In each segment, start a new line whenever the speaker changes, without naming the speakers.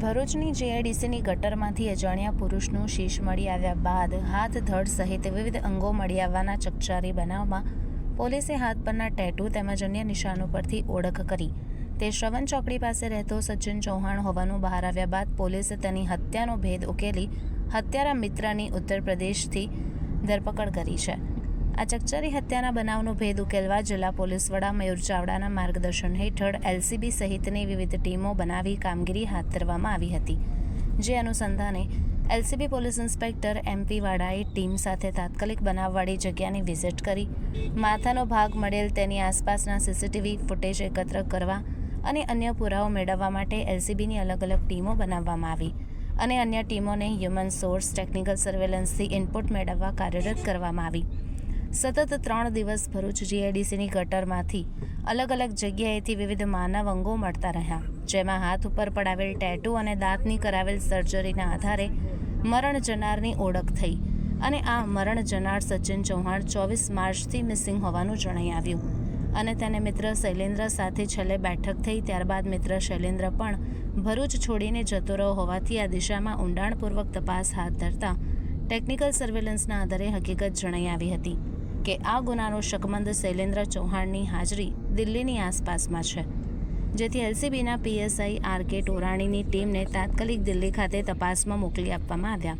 ભરૂચની જેઆઈડીસીની ગટરમાંથી અજાણ્યા પુરુષનું શીશ મળી આવ્યા બાદ હાથ ધડ સહિત વિવિધ અંગો મળી આવવાના ચકચારી બનાવમાં પોલીસે હાથ પરના ટેટુ તેમજ અન્ય નિશાનો પરથી ઓળખ કરી. તે શ્રવણ ચોકડી પાસે રહેતો સચિન ચૌહાણ હોવાનું બહાર આવ્યા બાદ પોલીસે તેની હત્યાનો ભેદ ઉકેલી હત્યારા મિત્રની ઉત્તર પ્રદેશથી ધરપકડ કરી છે. આ ચકચારી હત્યાના બનાવનો ભેદ ઉકેલવા જિલ્લા પોલીસ વડા મયુર ચાવડાના માર્ગદર્શન હેઠળ એલસીબી સહિતની વિવિધ ટીમો બનાવી કામગીરી હાથ ધરવામાં આવી હતી. જે અનુસંધાને એલસીબી પોલીસ ઇન્સ્પેક્ટર એમપી વાડાએ ટીમ સાથે તાત્કાલિક બનાવવાળી જગ્યાની વિઝિટ કરી. માથાનો ભાગ મળેલ તેની આસપાસના સીસીટીવી ફૂટેજ એકત્ર કરવા અને અન્ય પુરાવો મેળવવા માટે એલસીબીની અલગ અલગ ટીમો બનાવવામાં આવી અને અન્ય ટીમોને હ્યુમન સોર્સ ટેકનિકલ સર્વેલન્સથી ઇનપુટ મેળવવા કાર્યરત કરવામાં આવી. સતત ત્રણ દિવસ ભરૂચ જીઆઈડીસીની ગટરમાંથી અલગ અલગ જગ્યાએથી વિવિધ માનવ અંગો મળતા રહ્યા, જેમાં હાથ ઉપર પડાવેલ ટેટુ અને દાંતની કરાવેલ સર્જરીના આધારે મરણ જનારની ઓળખ થઈ અને આ મરણ જનાર સચિન ચૌહાણ ચોવીસ માર્ચથી મિસિંગ હોવાનું જણાઈ આવ્યું. અને તેને મિત્ર શૈલેન્દ્ર સાથે છેલ્લે બેઠક થઈ ત્યારબાદ મિત્ર શૈલેન્દ્ર પણ ભરૂચ છોડીને જતો રહ્યો હોવાથી આ દિશામાં ઊંડાણપૂર્વક તપાસ હાથ ધરતા ટેકનિકલ સર્વેલન્સના આધારે હકીકત જણાઈ આવી હતી. કે આ ગુનાનો શકમંદ શૈલેન્દ્ર ચૌહાણની હાજરી દિલ્હીની આસપાસમાં છે, જેથી એલસીબીના પીએસઆઈ આર કે ટોરાણીની ટીમને તાત્કાલિક દિલ્હી ખાતે તપાસમાં મોકલી આપવામાં આવ્યા.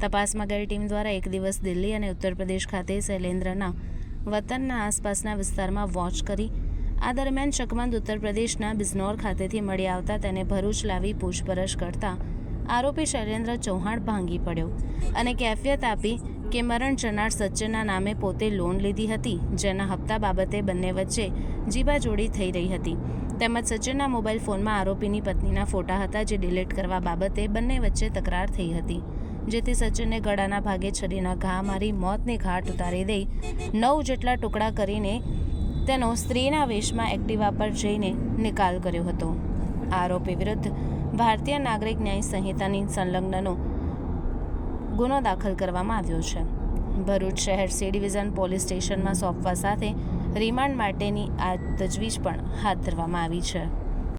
તપાસમાં ગઈ ટીમ દ્વારા એક દિવસ દિલ્હી અને ઉત્તર પ્રદેશ ખાતે શૈલેન્દ્રના વતનના આસપાસના વિસ્તારમાં વોચ કરી, આ દરમિયાન શકમંદ ઉત્તર પ્રદેશના બિઝનોર ખાતેથી મળી આવતા તેને ભરૂચ લાવી પૂછપરછ કરતા આરોપી શૈલેન્દ્ર ચૌહાણ ભાંગી પડ્યો અને કેફિયત આપી કે મરણ જનાર સચ્ચના નામે પોતે લોન લીધી હતી, જેના હપ્તા બાબતે બંને વચ્ચે જીબાજોડી થઈ રહી હતી. તેમજ સચિનના મોબાઈલ ફોનમાં આરોપીની પત્નીના ફોટા હતા જે ડિલીટ કરવા બાબતે બંને વચ્ચે તકરાર થઈ હતી, જેથી સચિને ગળાના ભાગે છરીના ઘા મારી મોતને ઘાટ ઉતારી દઈ નવ જેટલા ટુકડા કરીને તેનો સ્ત્રીના વેશમાં એક્ટિવા પર જઈને નિકાલ કર્યો હતો. આરોપી વિરુદ્ધ ભારતીય નાગરિક ન્યાય સંહિતાની સંલગ્નનો ગુનો દાખલ કરવામાં આવ્યો છે. ભરૂચ શહેર સી ડિવિઝન પોલીસ સ્ટેશનમાં સોંપવા સાથે રિમાન્ડ માટેની આ તજવીજ પણ હાથ ધરવામાં આવી છે.